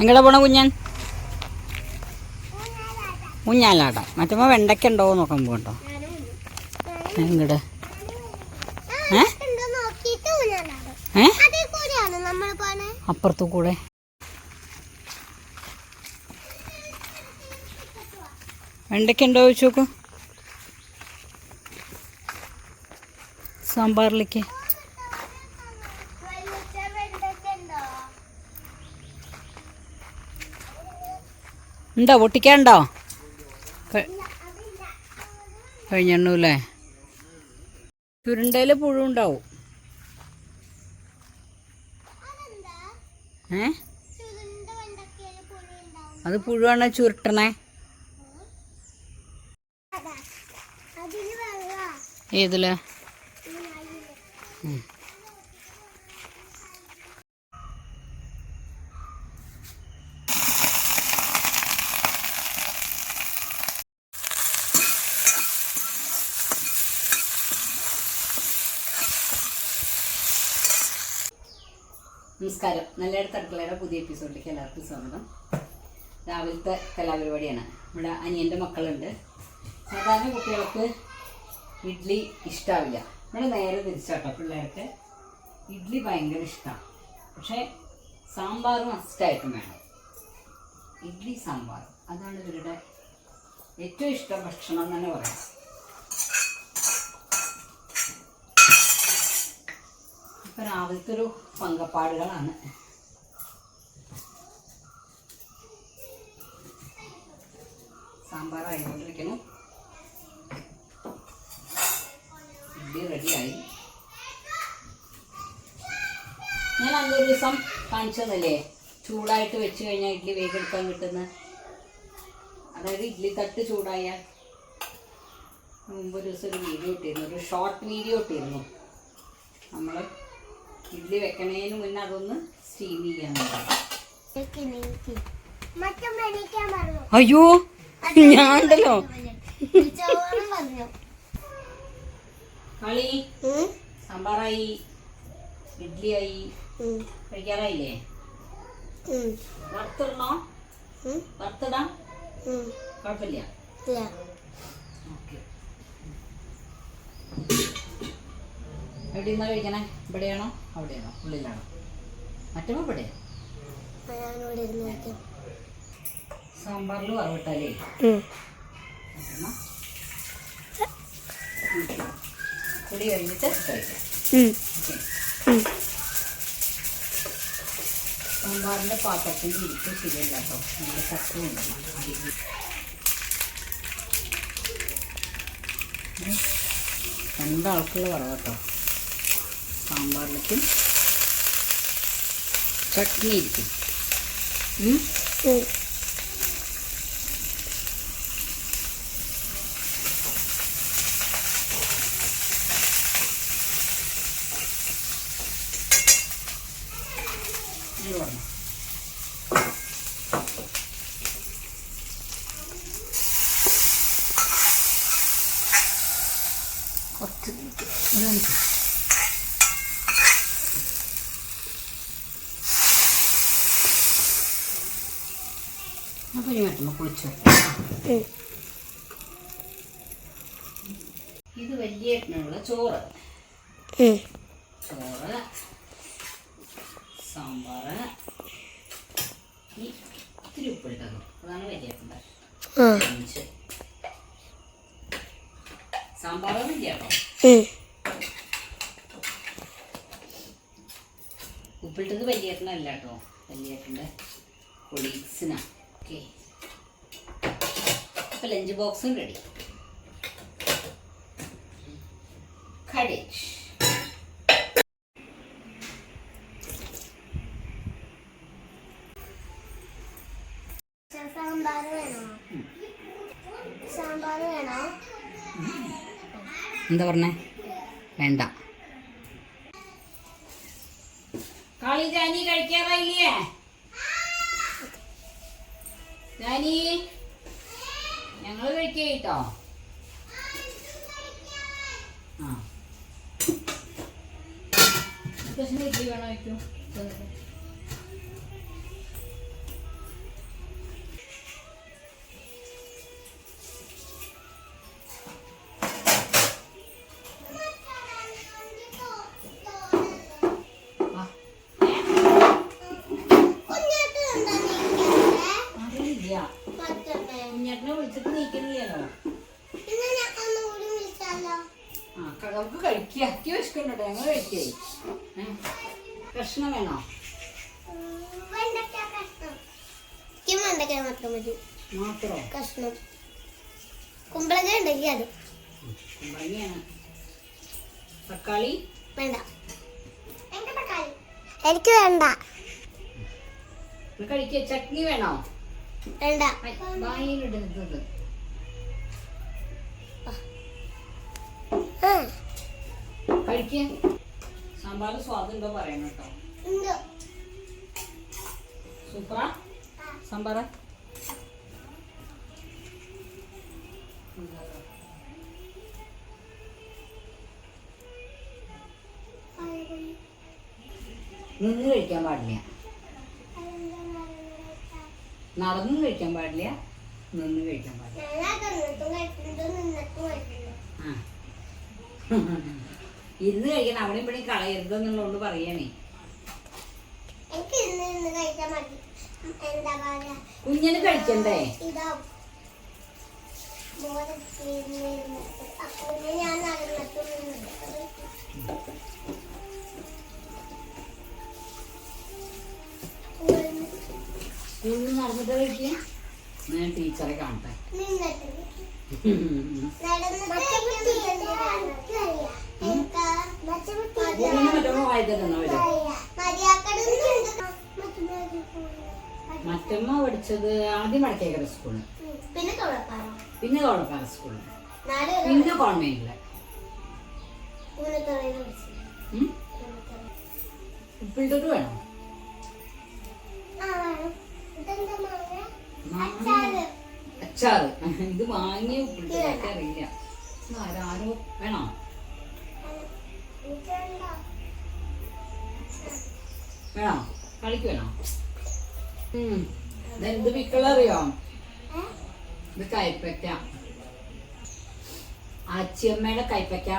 എങ്ങടെ പോണ കുഞ്ഞൻ? ഊഞ്ഞാലാട മറ്റമ്മ വെണ്ടയ്ക്ക ഉണ്ടോ നോക്കാൻ പോകണ്ടോ? എങ്ങട്? ഏ? ഏ? അപ്പുറത്തു കൂടെ. വെണ്ടയ്ക്ക ഉണ്ടോ ചോദിച്ചു നോക്കൂ. സാമ്പാറിലേക്ക്. ഉണ്ടോ? പൊട്ടിക്കാണ്ടോ കഴിഞ്ഞെണ്ണൂല്ലേ? ചുരുണ്ടയിൽ പുഴു ഉണ്ടാവും ഏ? അത് പുഴുവാണ് ചുരുട്ടണേ? ഏതിൽ? നമസ്കാരം. നല്ലയിടത്ത് അടുക്കളയുടെ പുതിയ എപ്പിസോഡിലേക്ക് എല്ലാവർക്കും സ്വാഗതം. രാവിലത്തെ കലാപരിപാടിയാണ്. നമ്മുടെ അനിയന്റെ മക്കളുണ്ട്. സാധാരണ കുട്ടികൾക്ക് ഇഡ്ഡലി ഇഷ്ടാവില്ല. ഇവിടെ നേരെ തിരിച്ചാട്ടോ പിള്ളേർക്ക്. ഇഡ്ഡലി ഭയങ്കര ഇഷ്ടമാണ് പക്ഷേ സാമ്പാർ മസ്റ്റായിട്ടും വേണം. ഇഡ്ഡലി സാമ്പാർ അതാണ് ഇവരുടെ ഏറ്റവും ഇഷ്ടം ഭക്ഷണം എന്ന് തന്നെ പറയാം. ഇപ്പം രാവിലത്തെ ഒരു പങ്കപ്പാടുകളാണ്. സാമ്പാർ ഇഡ്ഡി റെഡിയായി. ഞാൻ അന്നൊരു ദിവസം കാണിച്ചതല്ലേ ചൂടായിട്ട് വെച്ച് കഴിഞ്ഞാൽ ഇഡ്ഡലി വേഗെടുക്കാൻ കിട്ടുന്ന അതായത് ഇഡ്ഡലി തട്ട് ചൂടായാൽ മുമ്പ് ഒരു ദിവസം ഒരു വീഡിയോ ഇട്ടിരുന്നു ഒരു ഷോർട്ട് വീഡിയോ ഇട്ടിരുന്നു. നമ്മൾ ഇഡ്ഡലി വെക്കണേന് മുന്നേ അതൊന്ന് സ്റ്റീം ചെയ്യാൻ അയ്യോ ഞാണ്ടല്ലോ. കളി. സാമ്പാറായി ഇഡ്ഡലിയായി കഴിക്കാറായില്ലേ? വറുത്തിടണോ? വറുത്തിടാം? കുഴപ്പമില്ല. ഓക്കെ. എവിടെ നിന്നാ കഴിക്കണേ ഇവിടെയാണോ? അവിടെയാണോ? ഉള്ളിലാണോ? മറ്റോ ഇവിടെ സാമ്പാറിൽ വറവിട്ടാലേ കുടി കഴിഞ്ഞിട്ട് കഴിക്കാം. ഓക്കെ. സാമ്പാറിന്റെ പാത്രത്തിന്റെ ഇരിക്കും ശരിയല്ല കേട്ടോ. ചട്ടുമുണ്ട് അടിയിൽ രണ്ടാൾക്കുള്ള വറവ് കേട്ടോ. സാമ്പാറിലേക്കും ചട്നി കുളിച്ചു. ഇത് വലിയ ഏട്ടനുള്ള ചോറ്. ചോറ് സാമ്പാറ് ഈ ഇത്തിരി ഉപ്പിട്ടത് അതാണ് വലിയ ഏട്ടന്റെ കേട്ടോ. ഉപ്പിട്ടത് കൊളീഗ്സിനാണ് ഓക്കെ. അപ്പോൾ ലഞ്ച് ബോക്സും റെഡി കടേജ് സാമ്പാർ വേണോ? സാമ്പാർ വേണോ? എന്താ പറഞ്ഞേ? വേണ്ട. കളി ജാനി കഴിക്കാറായില്ലേ ജാനി ഞങ്ങൾ കഴിക്കേട്ടോ ആ. പക്ഷേ ഇഡ്ഡലി വേണോ വയ്ക്കൂ വെണ്ടയ്ക്ക മാത്രം മതി. മാത്രോ? കഷ്ണം. കുമ്പളങ്ങ ഉണ്ടെങ്കിൽ അത്. തക്കാളി? വേണ്ട. എനിക്ക് വേണ്ട. കഴിക്കുക ചട്നി വേണോ? വേണ്ട. വായിലിടുന്നത് കഴിക്കുക സാമ്പാർ സ്വാദുണ്ടോ പറയണം കേട്ടോ. ഉണ്ട്. സൂപ്പറാ? സാമ്പാർ നിന്ന് കഴിക്കാൻ പാടില്ല. നടന്നു കഴിക്കാൻ പാടില്ല. നിന്ന് കഴിക്കാൻ പാടില്ല. ഇന്ന് കഴിക്കണം. അവിടെ ഇവിടെ കളയരുത് എന്നുള്ളതുകൊണ്ട് പറയണേ. എനിക്ക് ഇന്ന് ഇന്ന് കഴിക്കാൻ മതി എന്താ പറയാ? കുഞ്ഞിന് കഴിക്കണ്ടേ? ഇതാ. ഞാൻ സ്കൂളിൽ നിന്ന് നടന്നിട്ട് കഴിക്കുക ഞാൻ ടീച്ചറെ കാണട്ടെ. നിന്നിട്ട് മറ്റമ്മ പഠിച്ചത് ആദ്യം വടക്കേക്കര സ്കൂളിൽ പിന്നെ തോളപ്പാറ. പിന്നെ ഇന്നു സ്കൂളിൽ പിന്നെ കോൺവെന്റിൽ. ഉപ്പിട്ടത് വേണം? അച്ചാറ്. ഇത് വാങ്ങിയ ഉപ്പിട്ടതൊക്കെ അറിയില്ല ആരോ വേണോ? വേണോ? കളിക്ക് വേണോ? എന്ത് വിക്കളറിയോ? ഇത് കൈപ്പയ്ക്ക. ആച്ചിയമ്മയുടെ കൈപ്പയ്ക്ക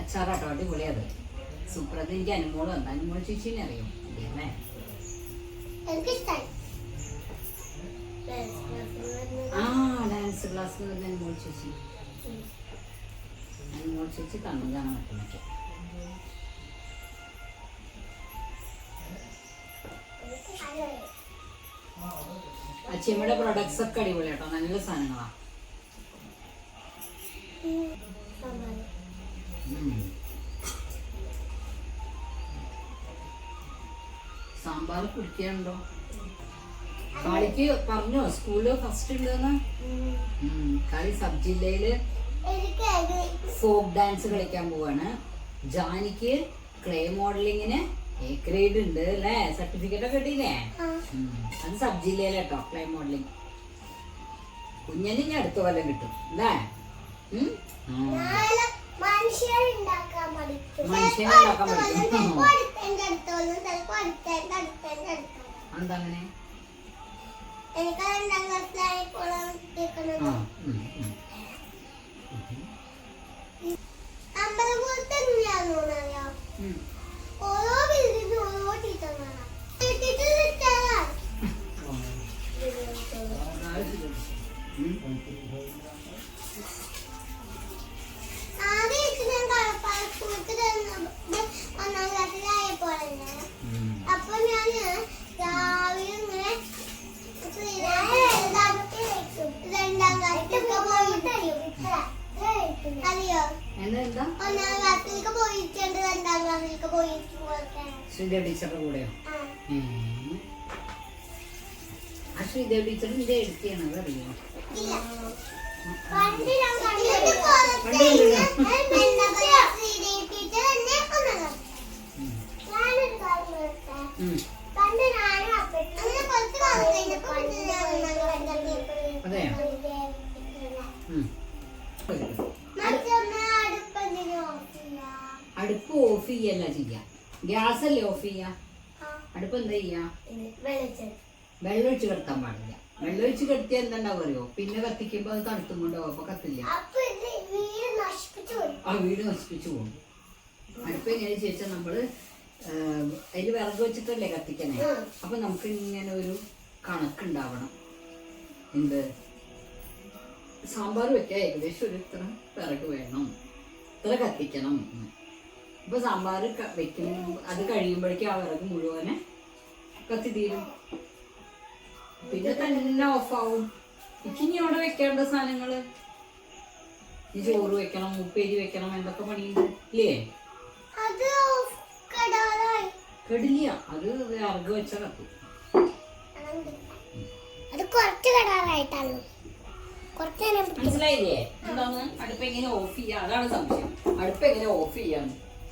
അച്ചാറാട്ടോ അടിപൊളിയത്. അത് എനിക്ക് അനുമോൾ വന്നു അനുമോൾ ചേച്ചീനെ അറിയും? അല്ലേ? ആ ഡാൻസ് ക്ലാസ് അനുമോൾ ചേച്ചി. അനുമോൾ ചേച്ചി തന്നതാണ് മറ്റമ്മയ്ക്ക് അച്ചിയമ്മയുടെ പ്രൊഡക്ട്സ് ഒക്കെ അടിപൊളി കേട്ടോ. നല്ല സാധനങ്ങളാ. സാമ്പാർ കുടിക്കാനുണ്ടോ? കാളിക്ക് പറഞ്ഞോ? സ്കൂളിൽ ഫസ്റ്റ് ഉണ്ടെന്ന്? കളി സബ് ജില്ലയിൽ ഫോക്ക് ഡാൻസ് കളിക്കാൻ പോവാണ്. ജാനിക്ക് ക്ലേ മോഡലിങ്ങിന് എ ഗ്രേഡ് ഉണ്ട് അല്ലേ? സർട്ടിഫിക്കറ്റ് ഒക്കെ കിട്ടിയില്ലേ. അത് സബ് ജില്ലയിലെ ക്ലേ മോഡലിംഗ് കുഞ്ഞിന് ഇനി അടുത്ത കൊല്ലം കിട്ടും അല്ലേ. മനുഷ്യനെ ഉണ്ടാക്കാൻ പഠിക്കും. എന്താ അങ്ങനെ എനിക്ക് രണ്ടാം ക്ലാസ്സിലായപ്പോഴാണ് ആ കിട്ടിയേക്കണത്. ഉം, ഉം. ശ്രീദേവ് ടീച്ചറുടെ കൂടെയോ? ആ. ശ്രീദേവ് ടീച്ചർ നിന്റെ എടുത്തിയാണ് അതറിയോ പണ്ട് ഞാൻ കണ്ടിട്ട് എന്താ പറയാ ശ്രീദേവി ടീച്ചർ തന്നെ ഒന്നാം ക്ലാസ് ഉം. ഞാനൊരു കാര്യം പറയട്ടെ ഉം. പണ്ട് ഞാനും അപ്പഴും അങ്ങനെ കുറച്ച് കാലം കഴിഞ്ഞപ്പോ പിന്നെ ഞാൻ ഒന്നാം ക്ലാസ്സിൽ അതെയോ ഉം. മറ്റൊന്ന് അടുപ്പന്തിന് ഓഫില്ല അടുപ്പ് ഓഫ് ചെയ്യല്ല ചെയ്യാ ഗ്യാസ് അല്ലേ ഓഫ് ചെയ്യാ അടുപ്പ് എന്താ ചെയ്യാ? വെള്ളൊഴിച്ച് വെള്ളം ഒഴിച്ച് കിടത്താൻ പാടില്ല. വെള്ളം ഒഴിച്ച് കിടത്തിയാൽ എന്താണ്ടാവും അറിയോ പിന്നെ കത്തിക്കുമ്പോ അത് തണുത്തും കൊണ്ടാവും അപ്പൊ കത്തില്ല ആ വീട് നശിപ്പിച്ചു പോകും അടുപ്പ് എങ്ങനെയാ ചോദിച്ചാൽ നമ്മൾ അതിൽ വിറക് വെച്ചിട്ടല്ലേ കത്തിക്കണേ? അപ്പൊ നമുക്ക് ഇങ്ങനെ ഒരു കണക്കുണ്ടാവണം. എന്ത്? സാമ്പാർ വെക്കാൻ ഏകദേശം ഒരു ഇത്ര വിറക് വേണം. ഇത്ര കത്തിക്കണം. ഇപ്പൊ സാമ്പാർ വെക്കുന്ന അത് കഴിയുമ്പോഴേക്കും ആ വിറക് മുഴുവനെ കത്തി തീരും. പിന്നെ തന്നെ ഓഫാവും. ഇനി അവിടെ വെക്കേണ്ട സാധനങ്ങൾ? ഈ ചോറ് വെക്കണം ഉപ്പേരി വെക്കണം എന്തൊക്കെ പണിയുണ്ട്? ഇല്ലേ? കെടില്ല. അത് വിറക് വെച്ച കത്തും. അത് കുറച്ച് കടാറായിട്ടാണ്. മനസ്സിലായില്ലേ? എന്താണ്? അടുപ്പ് എങ്ങനെ ഓഫ് ചെയ്യാ? അതാണ് സംശയം. അടുപ്പ് എങ്ങനെ ഓഫ് ചെയ്യാന്ന്.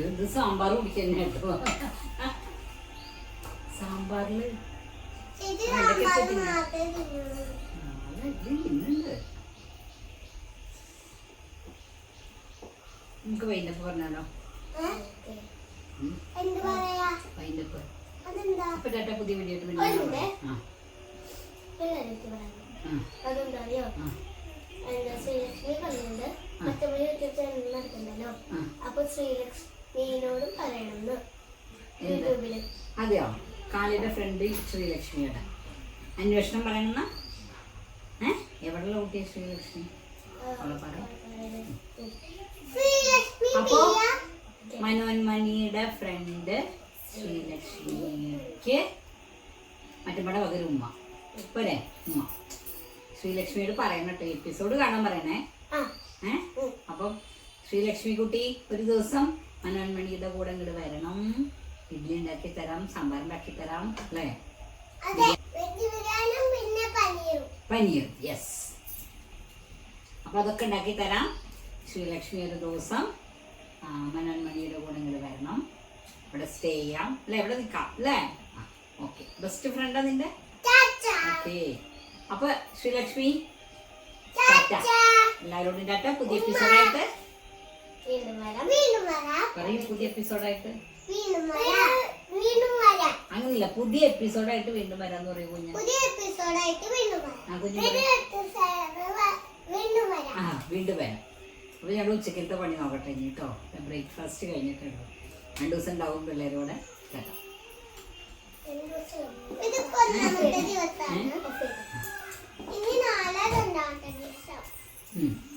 ഇത് സാമ്പാർ കുടിക്കാൻ കേട്ടോ. സാമ്പാറിൽ നമുക്ക് വൈൻഡപ്പ് പറഞ്ഞാലോ? വൈൻഡപ്പ് അപ്പൊ ചേട്ടാ പുതിയ വീഡിയോ ആ. അതെന്താ അറിയോ എന്താ ശ്രീലക്ഷ്മി പറഞ്ഞത് മറ്റൊരു യൂട്യൂബ് ചാനൽ നടത്തുന്നല്ലോ ആ. അപ്പൊ ശ്രീലക്ഷ്മിനോടും പറയണമെന്ന്? യൂട്യൂബിൽ. അതെയോ? കാളിയുടെ ഫ്രണ്ട് ശ്രീലക്ഷ്മിയുടെ. അന്വേഷണം പറയണ? ഏ? എവിടെയുള്ള കുട്ടിയെ ശ്രീലക്ഷ്മി? അപ്പോ മനോന്മണിയുടെ ഫ്രണ്ട് ശ്രീലക്ഷ്മിക്ക് മറ്റുമ്പടെ പകരം ഉമ്മ. പോരെ ഉമ്മ. ശ്രീലക്ഷ്മിയോട് പറയണം കേട്ടോ. എപ്പിസോഡ് കാണാൻ പറയണേ. ഏഹ് അപ്പം ശ്രീലക്ഷ്മി കുട്ടി ഒരു ദിവസം മനോന്മണിയുടെ കൂടെ ഇങ്ങോട്ട് വരണം. ഇഡ്ഡലി ഉണ്ടാക്കി തരാം സാമ്പാർ ഉണ്ടാക്കി തരാം അല്ലേ? പനീർ യെസ് അപ്പൊ അതൊക്കെ ഉണ്ടാക്കി തരാം. ശ്രീലക്ഷ്മി ഒരു ദിവസം മനോന്മണിയുടെ കൂടെ ഇങ്ങോട്ട് വരണം. ഇവിടെ സ്റ്റേ ചെയ്യാം. അല്ലെ? ഇവിടെ നിൽക്കാം. അല്ലേ? ഓക്കെ ബെസ്റ്റ് ഫ്രണ്ടാ നിന്റെ? ഓക്കെ അപ്പൊ ശ്രീലക്ഷ്മി എല്ലാവരോടും ടാറ്റ പുതിയ എപ്പിസോഡായിട്ട് പറയും പുതിയ എപ്പിസോഡായിട്ട് അങ്ങനെയില്ല പുതിയ എപ്പിസോഡായിട്ട് വീണ്ടും വരാന്ന് പറയും കുഞ്ഞു. പുതിയ എപ്പിസോഡായിട്ട് വീണ്ടും വരാം. ആ വീണ്ടും വരാം. ആ വീണ്ടും വരാം. അപ്പൊ ഞങ്ങൾ ഉച്ചക്കലത്തെ പണി നോക്കട്ടെ ഇനി കേട്ടോ ബ്രേക്ക്ഫാസ്റ്റ് കഴിഞ്ഞിട്ടുണ്ടോ രണ്ടു ദിവസം ഉണ്ടാവും പിള്ളേരോടെ. കേട്ടോ. Hmm.